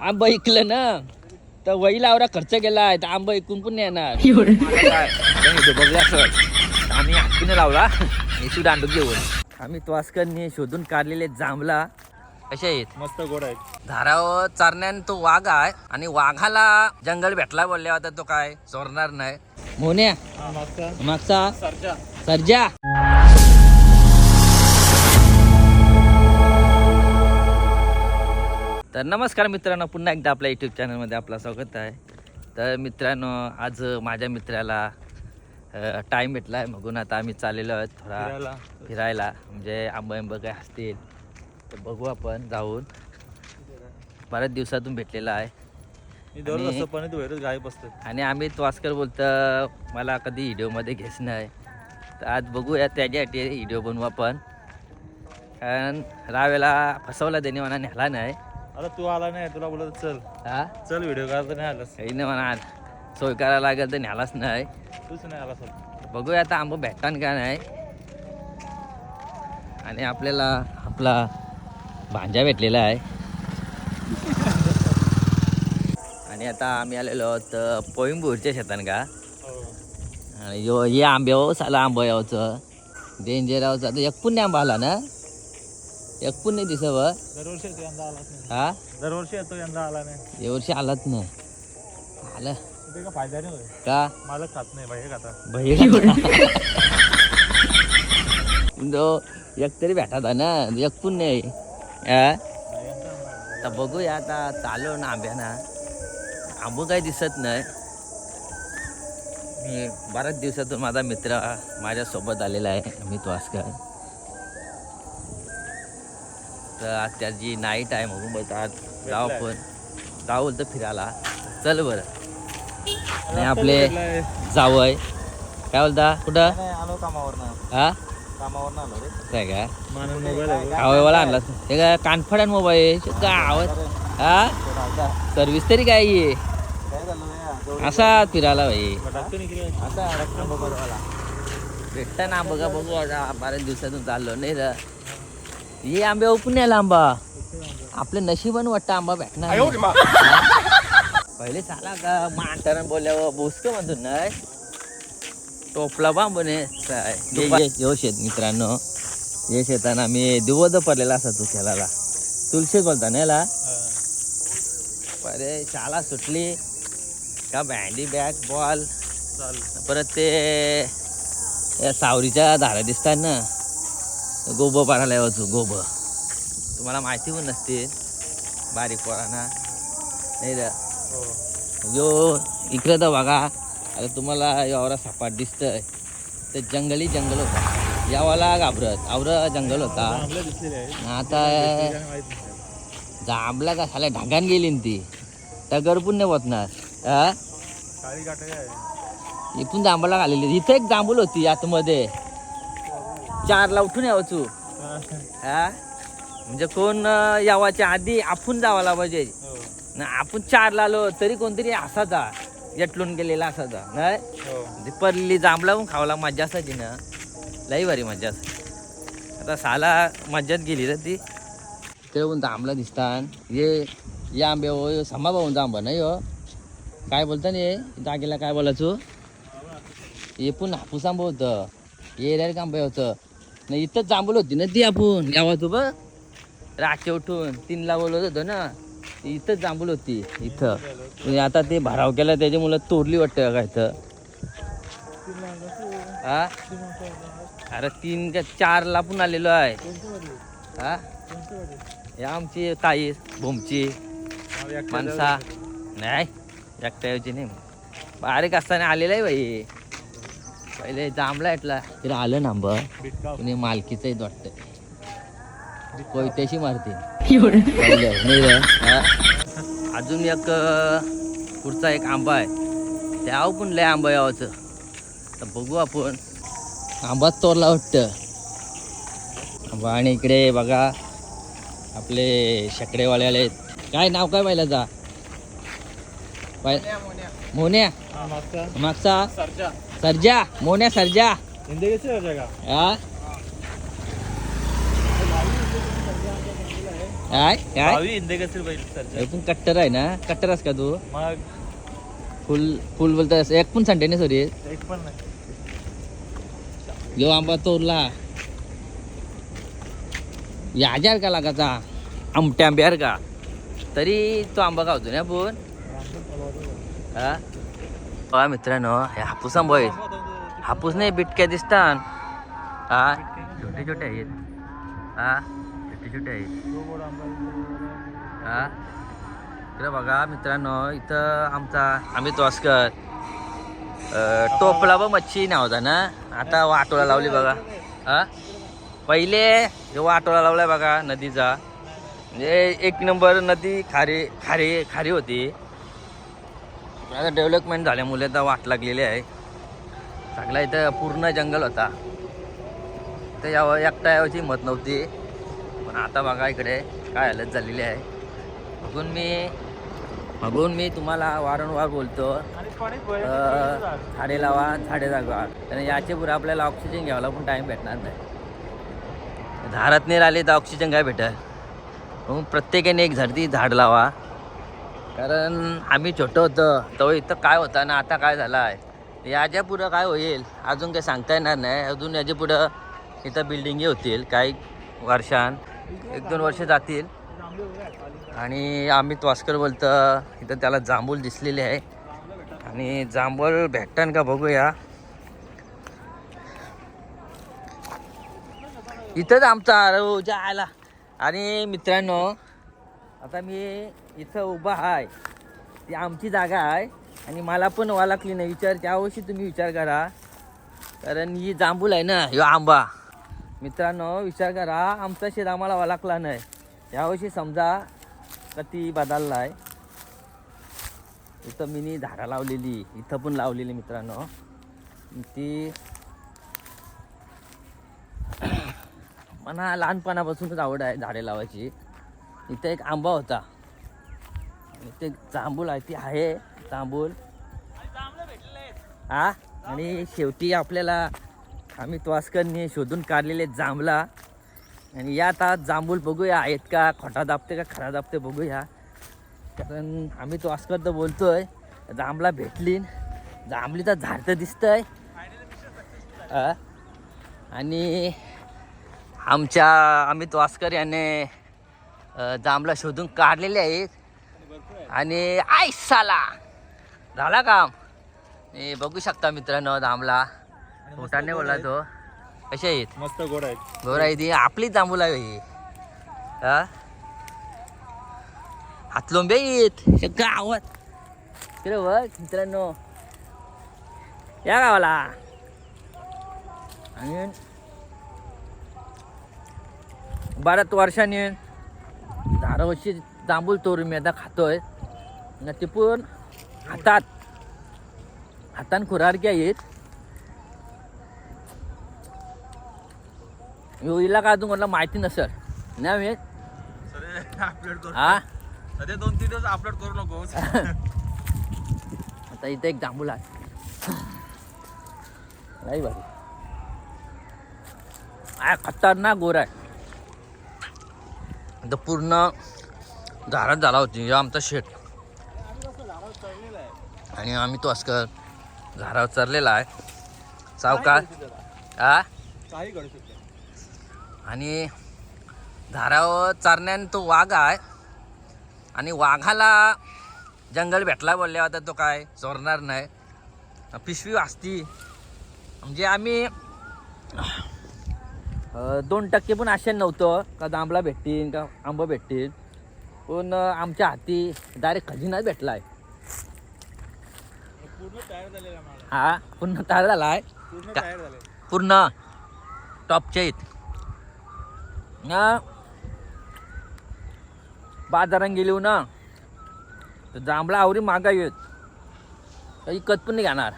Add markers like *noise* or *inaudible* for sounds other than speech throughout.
आंबा ऐकलं ना तर वहीला आवरा खर्च केलाय तर आंबा ऐकून पण येणार सर आम्ही हातीने लावला येशू दांडू घेऊन. आम्ही त्वासकरनी शोधून काढलेले जांभला. कसे आहेत? मस्त गोड आहेत. धारावर चारण्यान तो वाघ आहे आणि वाघाला जंगल भेटला बोलल्या होता तो काय चोरणार नाही. मोन्या मागचा. मागचा. सरजा. सर्जा. तर नमस्कार मित्रांनो पुन्हा एकदा आपल्या यूट्यूब चॅनलमध्ये आपलं स्वागत आहे. तर मित्रांनो आज माझ्या मित्राला टाईम भेटला आहे बघून आता आम्ही चाललेलो आहोत थोडा फिरायला. म्हणजे आंबा आंबा काय असतील तर बघू आपण जाऊन. बऱ्याच दिवसातून भेटलेला आहे. आणि- आम्ही वास्कर बोलतं मला कधी व्हिडिओमध्ये घ्यायचं नाही. तर आज बघूया त्याच्यासाठी व्हिडिओ बनवू आपण. कारण रावेला फसवला त्याने म्हणा नेला नाही. आता तू आला नाही तुला बोलत चल. हा? चल व्हिडिओ काढता नाही आलास. काही नाही म्हणा सोय करायला लागेल तर न्यालाच नाही. तूच नाही आला सर बघूया आता आंबा भेटतान का नाही. आणि आपल्याला आपला भांजा भेटलेला आहे. आणि आता आम्ही आलेलो आहोत पोईंबूरच्या शेतान का? आणि यो हे आंब्यावर साला आंबा यावचं. डेंजर यावचं. आता एक पुण्य आंबा आला ना? एक पुण्य दिसव दरवर्षी येतो यंदा आलाच नाही. हा? दरवर्षी येतो यंदा आला नाही. या वर्षी आलाच नाही. आलं. ते का फायदा नाही होय का? मला खात नाही भाई खाता. भैया जो एक तरी भेटा ना. एक पुण्य आहे हा? आता बघूया आता चालू ना आंब्याना. आंबो काही दिसत नाही. मी बऱ्याच दिवसातून माझा मित्र माझ्यासोबत आलेला आहे अमित वास्कर तर आज त्याची नाईट आहे म्हणून बोलतो आज जाऊ पण जाऊ बोलतो फिरायला चल बरं. आणि आपले जावय काय बोलता? कुठं? हा? कामावर ना आलो रे. काय काय आहे आवयवाला आणला. हे काय कानफड्यान मोबाईल गावात हा सर्विस तरी काय आहे? झालं असा फिरायला भाई भेटता ना बघा बघू आता बऱ्याच दिवसातून चाललो. नाही र हे आंबे ओपून यायला आंबा आपलं नशिबान वाटतं आंबा भेटणार. हा? पहिले चाला का मांडताना बोलल्यावर बोसक म्हणतो नाही टोपला बांबने यो शेत मित्रांनो. ये शेताना आम्ही दिवस पडलेला असा तू खेळायला. तुलशीच बोलता ना याला? परे शाळा सुटली. का बँडी बॅट बॉल? परत ते या सावरीच्या धारा दिसतात ना. गोब पाडायला यावं गोब. तुम्हाला माहिती पण नसते. बारीक पोरांना नाही रे हो. यो इकडे तर बघा. आता तुम्हाला यावरा सपाट दिसतंय. तर जंगली जंगल होता. यावाला घाबरत. आवरं जंगल होता. आता जांभला का झाल्या ढगान गेली न ती? टगर पण नाही आहे? इथून जांभळा घालेली. इथे एक जांभूल होती आतमध्ये. चारला उठून यावचू हा? म्हणजे कोण यावाच्या आधी आपण जावाला पाहिजे. हो. ना आपण चारला आलो तरी कोणतरी असाचा येटलून गेलेला असाचा नाही? हो. ती परली जांभळा खावला मजा असायची ना. लई भारी मजा असायची. आता साला मज्जात गेली रे ती. इकडे पण जांभळा दिसतात ये या आंबे हो समा भाऊन जांभा नाही हो. काय बोलता नाही जागेला काय बोलायचो? हे पण हापूस आंबा होतं. हे डायरेक्ट आंबे होतं. नाही इथंच जांभूल होती ना ती आपण गावात उभं राखे उठून तीनला बोलवत होतो ना. इथंच जांभूल होती इथं. म्हणजे आता ते भराव केला त्याच्यामुळं तोडली वाटतं का इथं? हा? अरे तीन का चारला पण आलेलो आहे. हा? या आमची ताई भोमची. माणसा. नाही एकट्याची नाही. बारीक असताना आलेला आहे बाई. पहिले जांभला इथला. तिला आलं ना आंबा. कुणी मालकीचं वाटतं कोयत्याशी मारते. पाहिलं, नाही रे? अजून एक पुढचा एक आंबा आहे. त्या पण लय आंबा यावाचं. तर बघू आपण. आंबाच तोरला वाटतं. आंबा आणि इकडे बघा. आपले शेकडेवाले आले काय नाव काय पाहिलं जा मोन्या मागचा. सरजा सर्जा मोन्या सर्जा. हिंदी कशी आहे का हा? काय? काय? भावी हिंदे कसं बैल सरच्या हे पण कट्टर आहे ना? कट्टर आहेस का तू? मग? फुल फुल बोलतो एक पण संडे नाही सॉरी. एक पण नाही. यो आंबा तोरला. याजार का लागाचा? आमट्या आंब्यार का? तरी तो आंबा खावतो ना आपण. हा? बघा मित्रांनो हे हापूस आंबा आहेत हापूस नाही बिटक्या दिसतात हा छोटे छोटे आहेत. हा छोटे छोटे आहेत. हा. इकडे बघा मित्रांनो इथं आमचा अमित वास्कर. टोपला ब मच्छी नाव होता ना. आता वाटोळा लावली बघा. हा? पहिले जो वाटोळा लावलाय बघा नदीचा. म्हणजे एक नंबर नदी खारी खारी खारी होती. आता डेव्हलपमेंट झाल्यामुळे तर वाट लागलेली आहे. चांगला इथं पूर्ण जंगल होता. तर यावं एकटा यावची हिंमत नव्हती. पण आता बघा इकडे काय हालत झालेली आहे. बघून मी बघून मी तुम्हाला वारंवार बोलतो. झाडे लावा झाडे जागवा कारण याचे पुढे आपल्याला ऑक्सिजन घ्यायला पण टाईम भेटणार नाही. धारात नाही राहिले तर ऑक्सिजन काय भेटल? मग प्रत्येकाने एक झाडी झाड लावा. कारण आम्ही छोटं होतं तेव्हा इथं काय होतं ना आता काय झालं आहे याच्या पुढं काय होईल? अजून काही सांगता येणार नाही. अजून याच्या पुढं इथं बिल्डिंगी होतील काही वर्षान एक दोन वर्ष जातील. आणि आम्ही वास्कर बोलतं इथं त्याला जांभूळ दिसलेले आहे. आणि जांभूळ भेटतान का बघूया. इथंच आमचा अरे आला आणि मित्रांनो आता मी इथं उभा आहे ती आमची जागा आहे आणि मला पण वालाकली नाही विचार त्यावर्षी तुम्ही विचार करा. कारण ही जांभूल आहे ना ह्यो आंबा. मित्रांनो विचार करा आमचा शेत आम्हाला वालाकला नाही. यावर्षी समजा कती बदलला आहे इथं मिनी झाडं लावलेली इथं पण लावलेली मित्रांनो. ती *clears throat* मला लहानपणापासूनच आवड आहे झाडे लावायची. इथं एक आंबा होता. ते जांभूळ आहे ती आहे जांभूळ. हा? आणि शेवटी आपल्याला आम्ही त्वासकरने शोधून काढलेले जांभला आणि या आता जांभूळ बघूया आहेत का खोटा दाबते का खरा दाबते बघूया. कारण आम्ही तो आस्कर तर बोलतोय जांभला भेटली तर झाड तर दिसतंय. हा. आणि आमच्या अमित वास्कर याने जांभला जांभळा शोधून काढलेले आहेत. आणि आय साला! झाला काम. हे बघू शकता मित्रांनो जांभळा मोठाने बोलला तो. कसे आहेत? मस्त गोड आहेत. बरोबर आहे ती आपली जांभूल आहे. ही? हातलोंबे येत गावात. इकडे बघ मित्रांनो. या गावाला. आणि बऱ्याच वर्षांनी धारावर्षी जांभूल तोरून मी आता खातोय. न ते पण हातात हातान खुरारक्या येत. योगीला का अजून कोणाला माहिती नसेल. नाही मी अपलोड करू हा? सध्या दोन तीन दिवस अपलोड करू नको. *laughs* आता इथे एक जांभूल आहे. नाही भारी. आ खतरनाक गोर आहे. आता पूर्ण झाडात झाला होती आमचा शेट. आणि आम्ही तो अस्कर झाडावर चरलेला आहे. सावकार. हा आणि धारावर चरण्याने तो वाघ आहे. आणि वाघाला जंगल भेटला बोलले होता तो काय चोरणार नाही. पिशवी वाचती म्हणजे आम्ही दोन टक्के पण असे नव्हतं. का दांबला भेटतील का आंबं भेटतील. पण आमच्या हाती डायरेक्ट खजिनाच भेटला आहे पूर्ण तयार झालेला माल. हा पूर्ण तयार झाला आहे पूर्ण. टॉपच्या आहेत ना बाजारात गेलो ना. तर जांभळा आवरी मागा येत काही कत पण नाही घेणार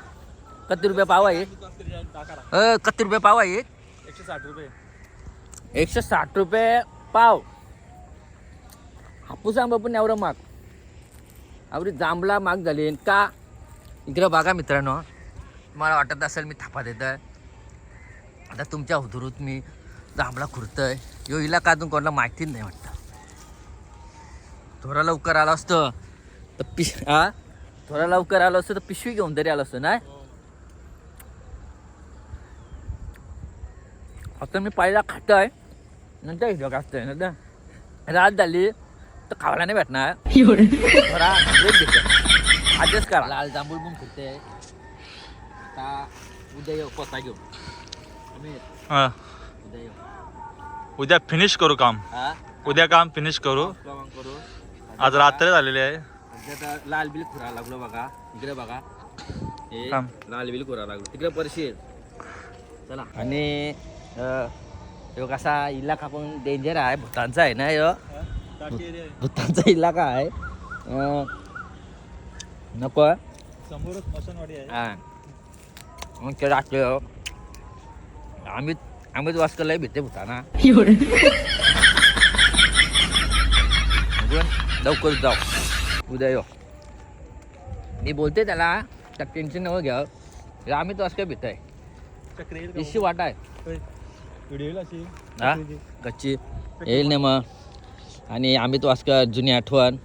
किती रुपये पाव आहे? किती रुपये पाव आहे? एकशे साठ रुपये. एकशे साठ रुपये पाव. हापूस आंबा पण एवढं माग. आवडी जांभळा माग झाली. का? इकडं बघा मित्रांनो मला वाटत असेल मी थापा देत आता तुमच्या हुदुरूत मी जांभळा खुरतोय. यो हिला का अजून कोणाला माहितीच नाही वाटतं. थोडा लवकर आलं असतं. तर पिश हा थोडा लवकर आलो असतो तर पिशवी घेऊन तरी आलो असतो नाही? आता मी पहिला खातोय. नंतर हिशोब असतंय नंतर. रात झाली. तर खायला नाही भेटणार. थोडा ब्रेक घेतो. आजच करा. लाल जांभूळ पण फिरते. आता उद्या येऊ पोता घेऊन. आम्ही हा. उद्या येऊ. उद्या फिनिश करू काम. हा? उद्या काम फिनिश करू. प्रमाण करू. आज रात्र झालेली आहे. सध्या आता लाल बिल खुरा लागलो बघा. इकडे बघा. हे थांब. लाल बिल खुरा लागलो. तिकडे परशी चला. आणि अं, ह्यो कसा इलाका पण डेंजर आहे भूतांचा आहे ना ह्यो? आहे. भूतांचा इलाका आहे. नको आहे. समोरच मसनवाडी आहे. हा. मग ते राहते आम्ही आम्हीच वास लय भेटते भूताना लवकर जाऊ. उद्या येऊ. मी बोलते त्याला त्या टेन्शन नको घ्या हे आम्ही तो असं का इशी वाट आहे. कच्ची येईल ने मग. आणि आम्ही तो जुनी आठवण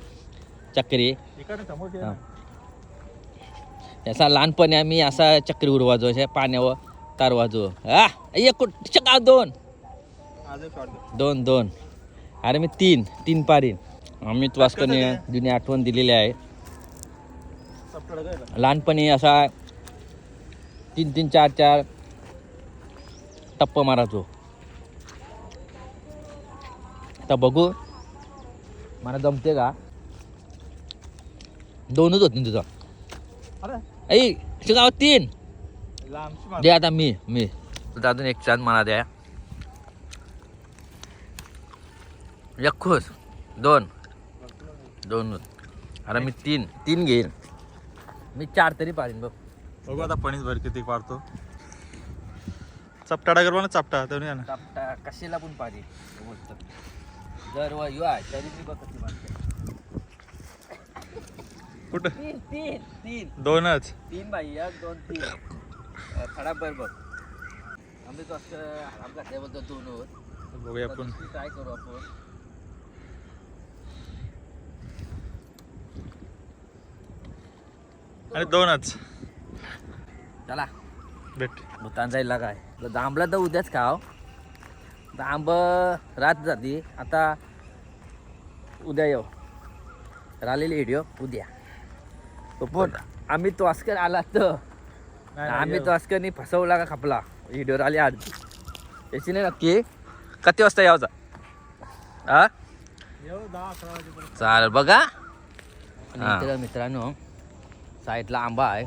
चक्री. हा. असा लहानपणी आम्ही असा चक्री उडवायचो अशा पाण्यावर तार वाजो हा एक गाव दोन. दोन दोन. अरे मी तीन तीन पारीन आम्ही तो जुनी आठवण दिलेली आहे. लहानपणी असा तीन तीन चार चार टप्प मारायचो. आता बघू मला जमते का? दोनच होत तुझं. ऐ तुझ्या गावात तीन. दे आता मी मी. तुझा अजून एक चांद मला द्या. एक खुश दोन दोन अरे मी तीन. तीन घेईन. मी चार तरी पाहिजे बघ. बघू आता पणीस भर किती पाडतो. चपटा टाकर ना चपटा. टापटा कशाला पण पाहिजे बोलतो जर व यू आहे तरी मी बघ किती मारते. कुठं? तीन तीन तीन. दोनच. तीन बाई एक दोन तीन. खराब बर बघ. आम्ही तो असं आराम घातल्याबद्दल दोन होत बघूया आपण. ट्राय करू आपण. आणि दोनच. चला. भेट. इलाका आहे तर जांभळा तर उद्याच खाव. जांब रात जाती. आता उद्या येऊ. राहिलेली व्हिडिओ उद्या. तो पण आम्ही तो अस्कर आला तर. आम्ही. तो अस्करनी फसवला का खपला. व्हिडिओ आली आज याची नाही नक्की. किती वाजता यावचा हा चालेल बघा. इकडं मित्रांनो साईडला आंबा आहे.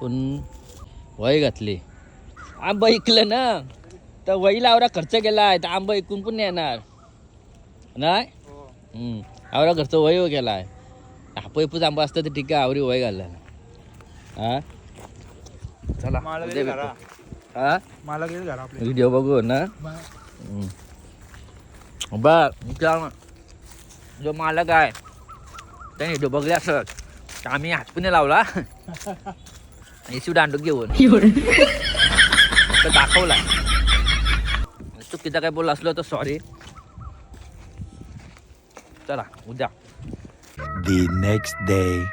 पण वय घातली. आंबा इकलं ना. तर वहीला आवरा खर्च केला आहे तर आंबा इकून पण येणार नाही? हो. आवरा खर्च वय केला आहे. हापईपूच आंबा असतं तर ठीक आहे आवरी वय घालला हा? चला उद्या. भेटू. हा? मला गेली घरा आपली व्हिडिओ बघू ना. बर मित्रांनो जो मालक आहे त्याने व्हिडिओ बघले असत तर आम्ही हातपुणे लावला. *laughs* येशी दांडूक घेऊन. फक्त दाखवला. चुकीचा काय बोलला असलो तर सॉरी चला उद्या. The next day.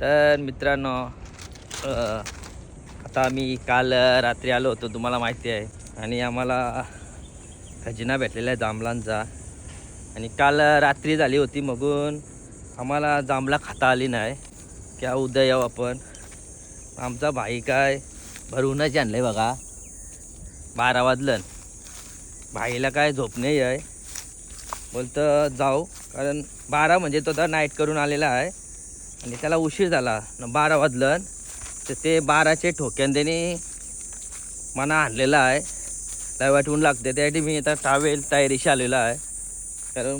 तर मित्रांनो आता आम्ही काल रात्री आलो होतो तुम्हाला माहिती आहे. आणि आम्हाला खजिना भेटलेला आहे जांभळांचा आणि काल रात्री झाली होती मगून आम्हाला जांभळा खाता आली नाही. क्या उद्या येऊ आपण? आमचा भाई काय भरूनच आणलं आहे बघा. बारा वाजलं. भाईला काय झोप नाही आहे. बोलतं जाऊ. कारण बारा म्हणजे तो तर नाईट करून आलेला आहे. आणि त्याला उशीर झाला. न बारा वाजलं. तर ते बाराचे ठोक्यान मना आणलेला आहे. लय वाटून ऊन लागते त्यासाठी मी आता टावेल तयारीशी आलेला आहे. कारण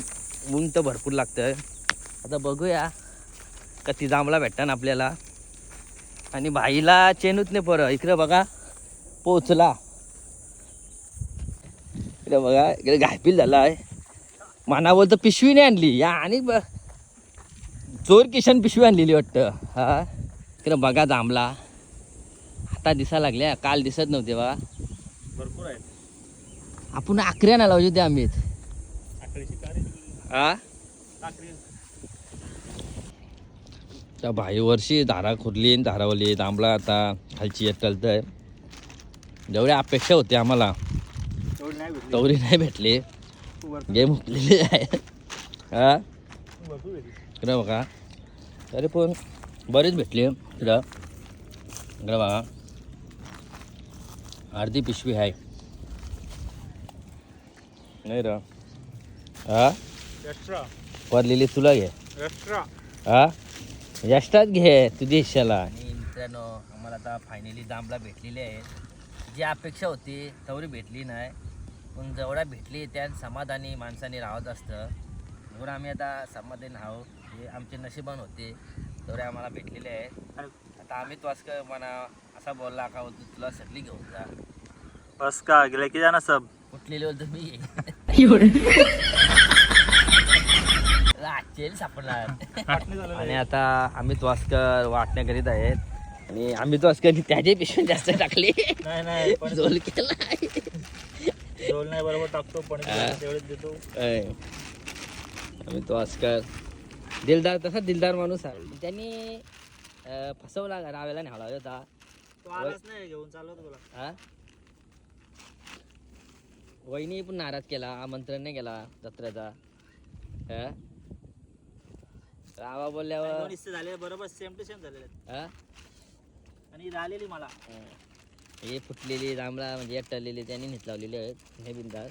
ऊन तर भरपूर लागतं आहे आता बघूया कधी जांभळा भेटता ना आपल्याला. आणि भाईला चेनूत नाही पर. इकडं बघा. पोचला. इकडे बघा इकडे घायपील झाला आहे. माना बोलतं पिशवी नाही आणली. या आणि ब चोर किशन पिशवी आणलेली वाटतं. हा इकडे बघा जांभला. आता दिसा लागल्या काल दिसत नव्हते बघा. भरपूर आहे आपण आकऱ्या ना लावले होते आम्ही. हा? त्या भाई वर्षी धारा खुरली धारावली. दांबला आता खालची अट्टलत आहे जेवढ्या अपेक्षा होती आम्हाला नाही भेटली. तेवढी नाही भेटली. गेम हुकलेली आहे. हा? भरपूर भेटली इकडं बघा. तरी पण बरेच भेटले इकडं. इकडं बघा. अर्धी पिशवी आहे. नाही र. हा? एक्स्ट्रा वरलेली तुला घे. एक्स्ट्रा हा? जास्ताच घे तुझ्या हिश्शाला आणि मित्रांनो आम्हाला आता फायनली जांभळा भेटलेली आहे. जी अपेक्षा होती तेवढी भेटली नाही. पण जेवढा भेटली त्या समाधानी माणसाने राहत असतं. म्हणून आम्ही आता समाधानी आहोत. हे आमचे नशिबान होते. तेवढे आम्हाला भेटलेले आहेत. आता आम्ही वास म्हणा असा बोलला का तू तुला सगळी घेऊन जा. बस का गेले की जा ना सब कुठलेले बोलतो मी. सापडणार. आणि आता अमित वास्कर वाटण्या करीत आहेत. आणि अमित वास्कर त्याचे पिशवी जास्त टाकले. नाही नाही केला डोल नाही बरोबर टाकतो पण. तेवढेच देतो. अय. अमित वास्कर दिलदार तसा दिलदार माणूस आहे. त्यांनी फसवला रावेला होता तो आलाच नाही घेऊन चाललो होतो तुला. वहिनी पण नाराज केला आमंत्रण नाही केला जत्रेचा. हा? रावा बोलल्यावर झाले बरोबर सेम टू सेम झालेले आणि राहिलेली मला. हे फुटलेली जांभळा म्हणजे एकटलेली त्यांनी नीट लावलेली आहेत हे बिंदास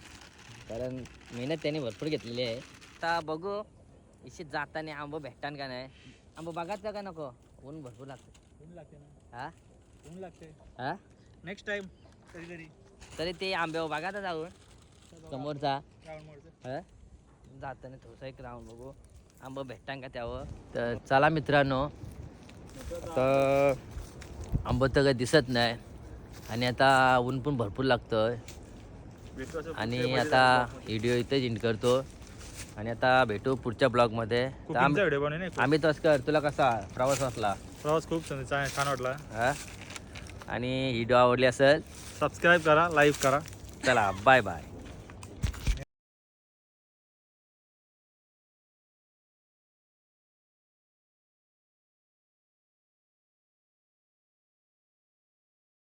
कारण मेहनत त्यांनी भरपूर घेतलेली आहे. आता बघू इथे जाताना आंबो भेटतान का नाही? आंबो बघायचं का नको? ऊन भरपूर लागतं ऊन लागते ना? हा? ऊन लागते हा? नेक्स्ट टाइम कधीतरी तरी. ते आंब्यावर बघायचं जाऊन. समोरचा. हा? जाताना थोडंसं एक राऊंड बघू. आंबं भेटतान का त्यावर? तर चला मित्रांनो. आता आंबं तर काही दिसत नाही. आणि आता ऊन पण भरपूर लागतं आणि आता व्हिडिओ इथेच एंड करतो. आणि आता भेटू पुढच्या ब्लॉगमध्ये आम्ही तस्कर तुला कसा प्रवास वाचला प्रवास खूप छान छान वाटला. हा? आणि व्हिडिओ आवडली असेल सबस्क्राईब करा लाईक करा. चला बाय बाय